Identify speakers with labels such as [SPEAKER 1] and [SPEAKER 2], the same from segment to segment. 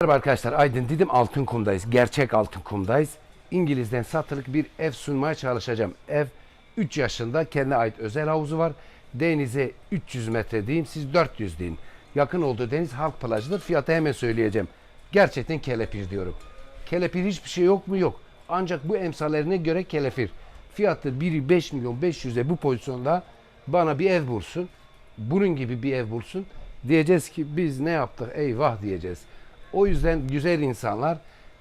[SPEAKER 1] Merhaba arkadaşlar Aydın Didim Altınkum'dayız. Gerçek Altınkum'dayız. İngiliz'den satılık bir ev sunmaya çalışacağım. Ev 3 yaşında kendine ait özel havuzu var. Denize 300 metre diyeyim siz 400 deyin. Yakın olduğu deniz halk plajıdır. Fiyatı hemen söyleyeceğim. Gerçekten kelepir diyorum. Kelepir hiçbir şey yok mu? Yok. Ancak bu emsallerine göre kelepir. Fiyatı biri 5 milyon 500'e bu pozisyonda bana bir ev bulsun. Bunun gibi bir ev bulsun. Diyeceğiz ki biz ne yaptık eyvah diyeceğiz. O yüzden güzel insanlar,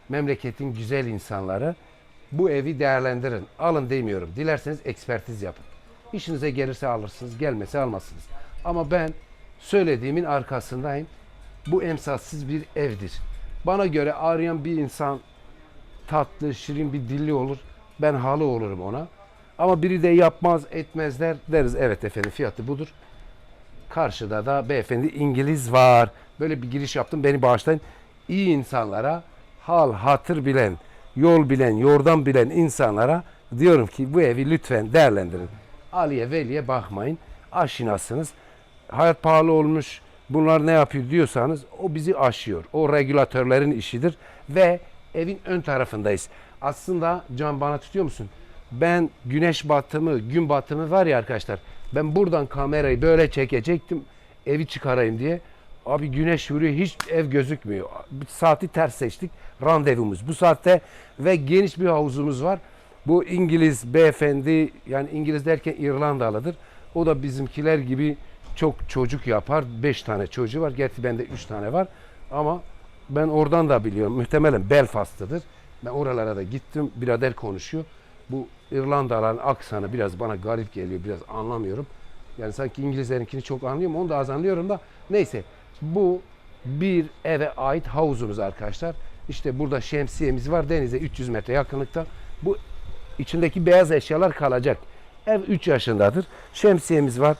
[SPEAKER 1] memleketin güzel insanları bu evi değerlendirin. Alın demiyorum. Dilerseniz ekspertiz yapın. İşinize gelirse alırsınız, gelmese almazsınız. Ama ben söylediğimin arkasındayım. Bu emsalsiz bir evdir. Bana göre arayan bir insan tatlı, şirin bir dilli olur. Ben halı olurum ona. Ama biri de yapmaz, etmezler deriz. Evet efendim fiyatı budur. Karşıda da beyefendi İngiliz var. Böyle bir giriş yaptım. Beni bağışlayın. İyi insanlara, hal, hatır bilen, yol bilen, yordan bilen insanlara diyorum ki bu evi lütfen değerlendirin. Aliye Veli'ye bakmayın. Aşinasınız. Hayat pahalı olmuş. Bunlar ne yapıyor diyorsanız o bizi aşıyor. O regülatörlerin işidir ve evin ön tarafındayız. Aslında can bana tutuyor musun? Ben güneş batımı, gün batımı var ya arkadaşlar. Ben buradan kamerayı böyle çekecektim evi çıkarayım diye. Abi güneş vuruyor hiç ev gözükmüyor. Saati ters seçtik. Randevumuz bu saatte ve geniş bir havuzumuz var. Bu İngiliz beyefendi yani İngiliz derken İrlandalıdır. O da bizimkiler gibi çok çocuk yapar. Beş tane çocuğu var. Gerçi bende üç tane var. Ama ben oradan da biliyorum. Muhtemelen Belfast'tadır. Ben oralara da gittim. Birader konuşuyor. Bu İrlandalıların aksanı biraz bana garip geliyor. Biraz anlamıyorum. Yani sanki İngilizlerinkini çok anlıyorum. Onu da az anlıyorum da. Neyse. Bu bir eve ait havuzumuz arkadaşlar. İşte burada şemsiyemiz var. Denize 300 metre yakınlıkta. Bu içindeki beyaz eşyalar kalacak. Ev 3 yaşındadır. Şemsiyemiz var.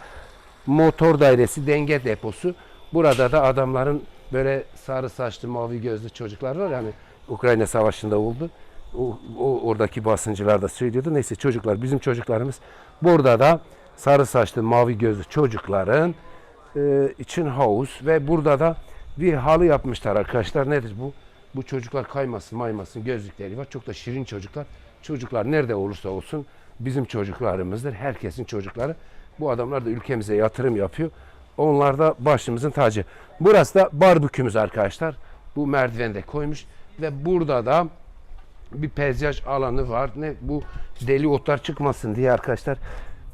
[SPEAKER 1] Motor dairesi, denge deposu. Burada da adamların böyle sarı saçlı, mavi gözlü çocuklar var. Yani Ukrayna Savaşı'nda oldu. O, o oradaki basıncılar da söylüyordu. Neyse çocuklar, bizim çocuklarımız. Burada da sarı saçlı, mavi gözlü çocukların e, için havuz ve burada da bir halı yapmışlar arkadaşlar. Nedir bu? Bu çocuklar kaymasın, maymasın gözlükleri var. Çok da şirin çocuklar. Çocuklar nerede olursa olsun bizim çocuklarımızdır. Herkesin çocukları. Bu adamlar da ülkemize yatırım yapıyor. Onlar da başımızın tacı. Burası da barbekümüz arkadaşlar. Bu merdivende koymuş ve burada da bir peyzaj alanı var. Ne bu deli otlar çıkmasın diye arkadaşlar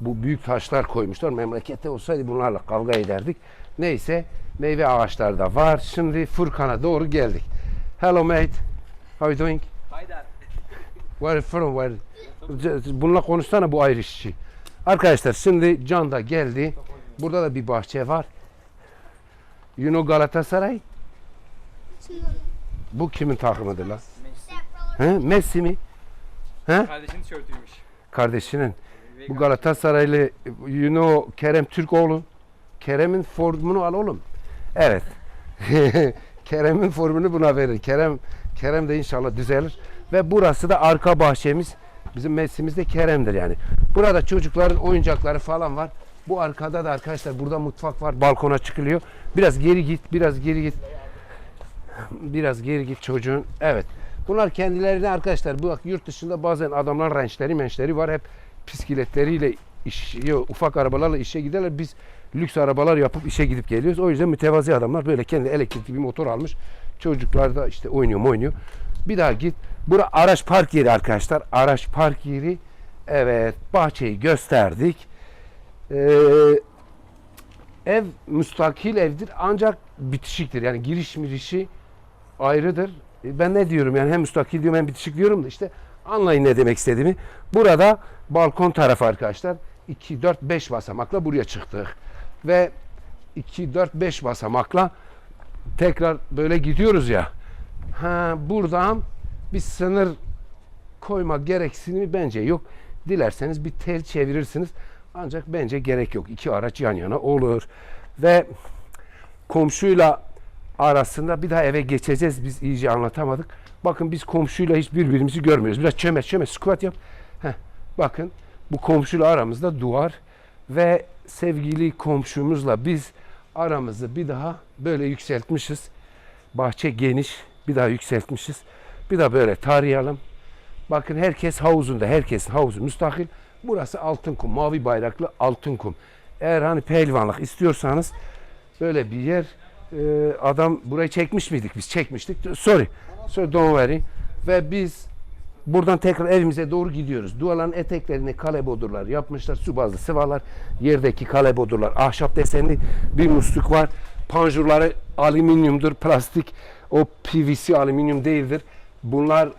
[SPEAKER 1] bu büyük taşlar koymuşlar. Memlekette olsaydı bunlarla kavga ederdik. Neyse meyve ağaçları da var. Şimdi Furkan'a doğru geldik. Hello mate. How you doing?
[SPEAKER 2] Hi Dad.
[SPEAKER 1] Where you from? Where? Bununla konuşsana bu Irishçi. Arkadaşlar şimdi Can da geldi. Burada da bir bahçe var. You know Galatasaray? Bu kimin takımıdır lan? He? Messi mi? He?
[SPEAKER 2] Kardeşinin tişörtüymüş.
[SPEAKER 1] Kardeşinin. Bu Galatasaraylı you know Kerem Türkoğlu. Kerem'in formunu al oğlum. Evet. Kerem'in formunu buna verir. Kerem Kerem de inşallah düzelir. Ve burası da arka bahçemiz. Bizim Messi'miz de Kerem'dir yani. Burada çocukların oyuncakları falan var. Bu arkada da arkadaşlar burada mutfak var. Balkona çıkılıyor. Biraz geri git, biraz geri git. Biraz geri git çocuğun. Evet. Bunlar kendilerine arkadaşlar bu yurt dışında bazen adamlar rençleri mençleri var hep bisikletleriyle iş, ufak arabalarla işe giderler. Biz lüks arabalar yapıp işe gidip geliyoruz. O yüzden mütevazi adamlar böyle kendi elektrikli bir motor almış. Çocuklar da işte oynuyor oynuyor. Bir daha git. Bura araç park yeri arkadaşlar. Araç park yeri. Evet bahçeyi gösterdik. Ee, ev müstakil evdir ancak bitişiktir. Yani giriş mirişi ayrıdır. E, Ben ne diyorum yani hem müstakil diyorum hem bitişik diyorum da işte anlayın ne demek istediğimi. Burada balkon tarafı arkadaşlar 2, 4, 5 basamakla buraya çıktık. Ve 2, 4, 5 basamakla tekrar böyle gidiyoruz ya. Ha, buradan bir sınır koyma gereksinimi bence yok. Dilerseniz bir tel çevirirsiniz. Ancak bence gerek yok. İki araç yan yana olur. Ve komşuyla arasında bir daha eve geçeceğiz. Biz iyice anlatamadık. Bakın biz komşuyla hiç birbirimizi görmüyoruz. Biraz çömez çömez squat yap. Heh, bakın bu komşuyla aramızda duvar ve sevgili komşumuzla biz aramızı bir daha böyle yükseltmişiz. Bahçe geniş. Bir daha yükseltmişiz. Bir daha böyle tarayalım. Bakın herkes havuzunda. Herkesin havuzu müstakil. Burası altın kum. Mavi bayraklı altın kum. Eğer hani pehlivanlık istiyorsanız böyle bir yer e, adam burayı çekmiş miydik biz? Çekmiştik. Sorry. Sorry don't worry. Ve biz buradan tekrar evimize doğru gidiyoruz. Duvarların eteklerini kale bodurlar yapmışlar. Su bazlı sıvalar yerdeki kale bodurlar. Ahşap desenli bir musluk var. Panjurları alüminyumdur plastik. O PVC alüminyum değildir. Bunlar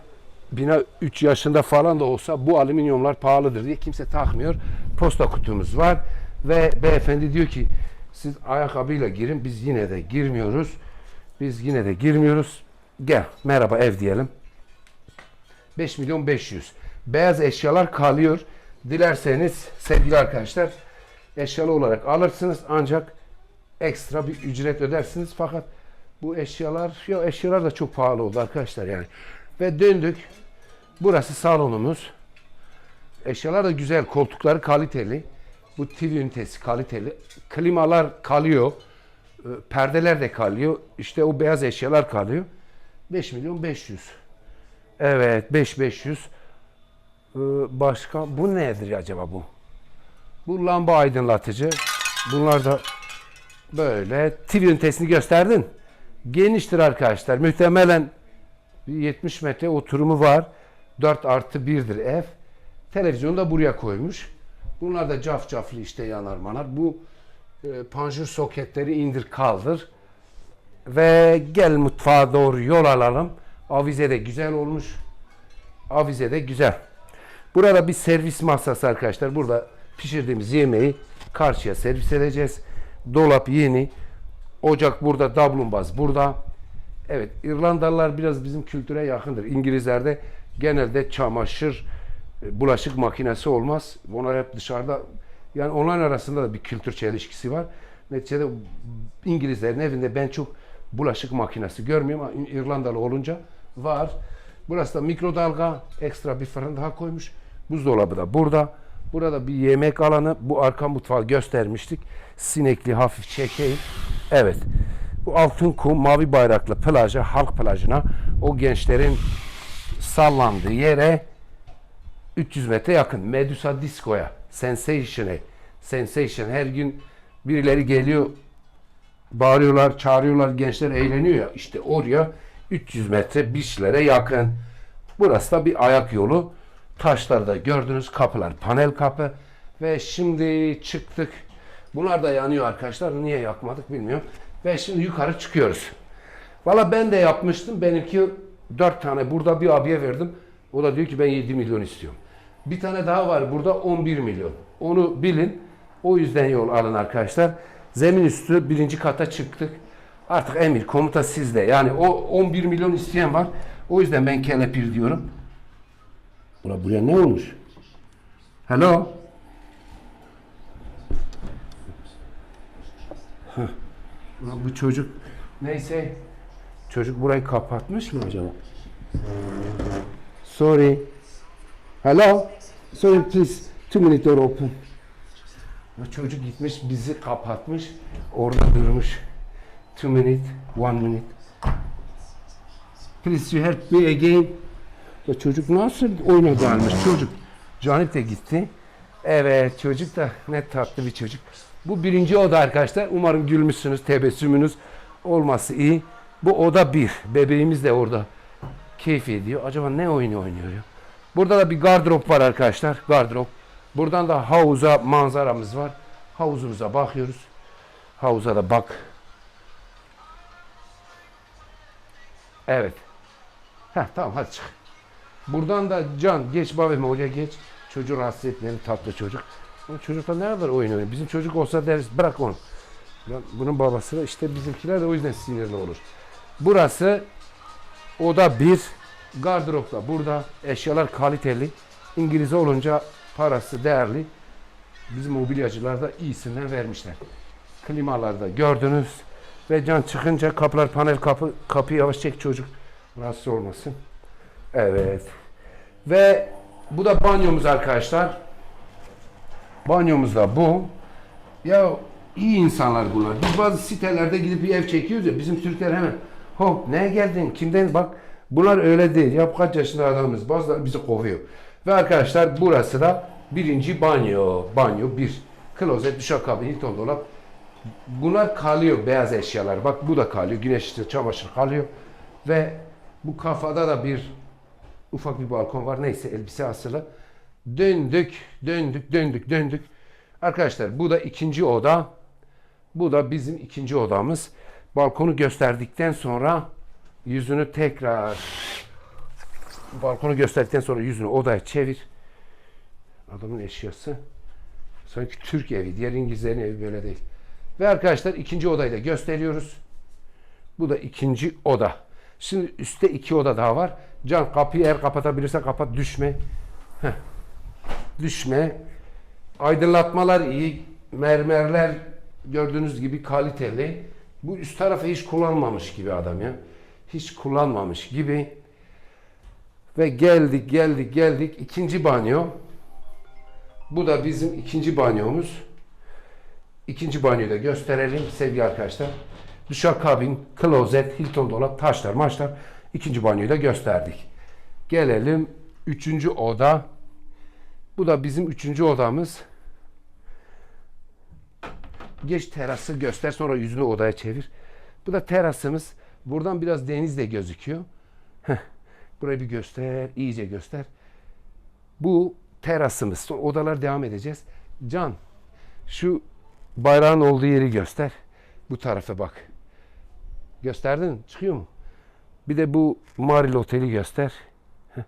[SPEAKER 1] bina 3 yaşında falan da olsa bu alüminyumlar pahalıdır diye kimse takmıyor. Posta kutumuz var ve beyefendi diyor ki siz ayakkabıyla girin biz yine de girmiyoruz. Biz yine de girmiyoruz. Gel merhaba ev diyelim. 5 milyon 500. Beyaz eşyalar kalıyor. Dilerseniz sevgili arkadaşlar eşyalı olarak alırsınız ancak ekstra bir ücret ödersiniz fakat bu eşyalar ya eşyalar da çok pahalı oldu arkadaşlar yani. Ve döndük. Burası salonumuz. Eşyalar da güzel, koltukları kaliteli. Bu TV ünitesi kaliteli. Klimalar kalıyor. e, Perdeler de kalıyor. İşte o beyaz eşyalar kalıyor. 5 milyon 500. Evet 5 500. Ee, Başka bu nedir acaba bu? Bu lamba aydınlatıcı. Bunlar da böyle TV ünitesini gösterdin. Geniştir arkadaşlar. Muhtemelen bir 70 metre oturumu var. 4 artı 1'dir ev. Televizyonu da buraya koymuş. Bunlar da caf caflı işte yanar manar. Bu e, panjur soketleri indir kaldır. Ve gel mutfağa doğru yol alalım. Avize de güzel olmuş. Avize de güzel. Burada bir servis masası arkadaşlar. Burada pişirdiğimiz yemeği karşıya servis edeceğiz. Dolap yeni. Ocak burada, dablumbaz burada. Evet, İrlandalılar biraz bizim kültüre yakındır. İngilizlerde genelde çamaşır, bulaşık makinesi olmaz. Onlar hep dışarıda. Yani onların arasında da bir kültür çelişkisi var. Neticede İngilizlerin evinde ben çok bulaşık makinesi görmüyorum ama İrlandalı olunca var. Burası da mikrodalga, ekstra bir fırın daha koymuş. Buzdolabı da burada. Burada bir yemek alanı. Bu arka mutfağı göstermiştik. Sinekli hafif çekeyim. Evet. Bu altın kum mavi bayraklı plaja, halk plajına o gençlerin sallandığı yere 300 metre yakın. Medusa Disco'ya, Sensation'e. Sensation her gün birileri geliyor bağırıyorlar, çağırıyorlar, gençler eğleniyor ya. İşte oraya 300 metre beachlere yakın. Burası da bir ayak yolu. Taşlarda gördünüz kapılar panel kapı ve şimdi çıktık. Bunlar da yanıyor arkadaşlar. Niye yakmadık bilmiyorum. Ve şimdi yukarı çıkıyoruz. Valla ben de yapmıştım. Benimki 4 tane burada bir abiye verdim. O da diyor ki ben 7 milyon istiyorum. Bir tane daha var burada 11 milyon. Onu bilin. O yüzden yol alın arkadaşlar. Zemin üstü birinci kata çıktık. Artık emir komuta sizde. Yani o 11 milyon isteyen var. O yüzden ben kelepir diyorum. Ula buraya ne olmuş? Hello? Heh. Bu çocuk neyse çocuk burayı kapatmış mı acaba? Sorry. Hello? Sorry please. Two minute door open. Çocuk gitmiş bizi kapatmış. Orada durmuş. Two minute, one minute. Please you help me again. Ya çocuk nasıl oynadı almış çocuk. Canip de gitti. Evet çocuk da ne tatlı bir çocuk. Bu birinci oda arkadaşlar. Umarım gülmüşsünüz, tebessümünüz olması iyi. Bu oda bir. Bebeğimiz de orada keyif ediyor. Acaba ne oyunu oynuyor ya? Burada da bir gardırop var arkadaşlar. Gardırop. Buradan da havuza manzaramız var. Havuzumuza bakıyoruz. Havuza da bak. Evet. Heh, tamam hadi çık. Buradan da Can geç babam oraya geç. Çocuğu rahatsız etmeyelim tatlı çocuk. Çocuklar ne kadar oyun oynuyor. Bizim çocuk olsa deriz bırak onu. Bunun babası işte bizimkiler de o yüzden sinirli olur. Burası oda bir gardırop da burada eşyalar kaliteli. İngiliz olunca parası değerli. Bizim mobilyacılar da iyisinden vermişler. Klimalarda gördünüz. Ve can çıkınca kapılar panel kapı kapıyı yavaş çek çocuk rahatsız olmasın. Evet. Ve bu da banyomuz arkadaşlar. Banyomuz da bu. Ya iyi insanlar bunlar. Biz bazı sitelerde gidip bir ev çekiyoruz ya bizim Türkler hemen Hop neye geldin? Kimden? Bak bunlar öyle değil. Ya kaç yaşında adamız. Bazıları bizi kovuyor. Ve arkadaşlar burası da birinci banyo. Banyo bir. Klozet, duşakabin, Hilton dolap. Bunlar kalıyor beyaz eşyalar. Bak bu da kalıyor. Güneş ışığı, çamaşır kalıyor. Ve bu kafada da bir ufak bir balkon var. Neyse elbise asılı. Döndük, döndük, döndük, döndük. Arkadaşlar bu da ikinci oda. Bu da bizim ikinci odamız. Balkonu gösterdikten sonra yüzünü tekrar balkonu gösterdikten sonra yüzünü odaya çevir. Adamın eşyası. Sanki Türk evi. Diğer İngilizlerin evi böyle değil. Ve arkadaşlar ikinci odayı da gösteriyoruz. Bu da ikinci oda. Şimdi üstte iki oda daha var. Can kapıyı eğer kapatabilirsen kapat düşme. Heh. Düşme. Aydınlatmalar iyi. Mermerler gördüğünüz gibi kaliteli. Bu üst tarafı hiç kullanmamış gibi adam ya. Hiç kullanmamış gibi. Ve geldik geldik geldik. ikinci banyo. Bu da bizim ikinci banyomuz. İkinci banyoyu da gösterelim sevgili arkadaşlar. Duşakabin, klozet, Hilton dolap, taşlar, maçlar. İkinci banyoyu da gösterdik. Gelelim üçüncü oda. Bu da bizim üçüncü odamız. Geç terası göster sonra yüzünü odaya çevir. Bu da terasımız. Buradan biraz deniz de gözüküyor. Heh. Burayı bir göster, iyice göster. Bu terasımız. Odalar devam edeceğiz. Can, şu bayrağın olduğu yeri göster. Bu tarafa bak. Gösterdin, çıkıyor mu? Bir de bu Maril Oteli göster. Heh.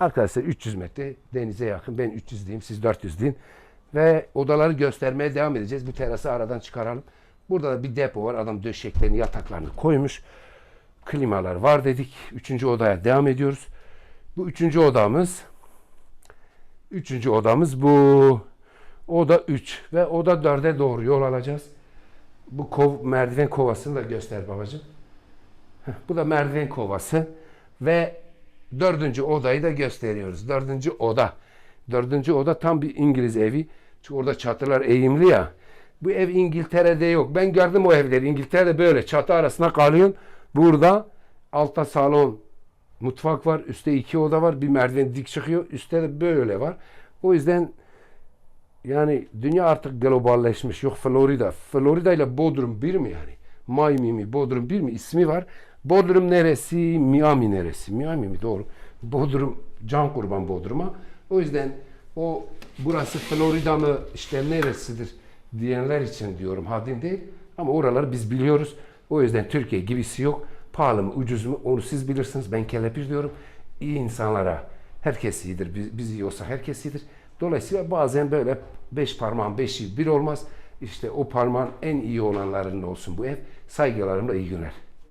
[SPEAKER 1] Arkadaşlar 300 metre denize yakın. Ben 300 diyeyim, siz 400 deyin. Ve odaları göstermeye devam edeceğiz. Bu terası aradan çıkaralım. Burada da bir depo var. Adam döşeklerini, yataklarını koymuş. Klimalar var dedik. Üçüncü odaya devam ediyoruz. Bu üçüncü odamız. Üçüncü odamız bu. Oda 3 ve oda 4'e doğru yol alacağız. Bu kov, merdiven kovasını da göster babacığım. Bu da merdiven kovası ve dördüncü odayı da gösteriyoruz. Dördüncü oda. Dördüncü oda tam bir İngiliz evi. Çünkü orada çatılar eğimli ya. Bu ev İngiltere'de yok. Ben gördüm o evleri. İngiltere'de böyle çatı arasında kalıyorsun. Burada altta salon, mutfak var. Üstte iki oda var. Bir merdiven dik çıkıyor. Üstte de böyle var. O yüzden yani dünya artık globalleşmiş. Yok Florida. Florida ile Bodrum bir mi yani? Miami mi? Bodrum bir mi? İsmi var. Bodrum neresi? Miami neresi? Miami mi? Doğru. Bodrum, can kurban Bodrum'a. O yüzden o burası Florida mı işte neresidir diyenler için diyorum haddim değil. Ama oraları biz biliyoruz. O yüzden Türkiye gibisi yok. Pahalı mı ucuz mu onu siz bilirsiniz. Ben kelepir diyorum. İyi insanlara herkes iyidir. Biz, biz iyi olsa herkes iyidir. Dolayısıyla bazen böyle beş parmağın beşi bir olmaz. İşte o parmağın en iyi olanlarının olsun bu ev. Saygılarımla iyi günler.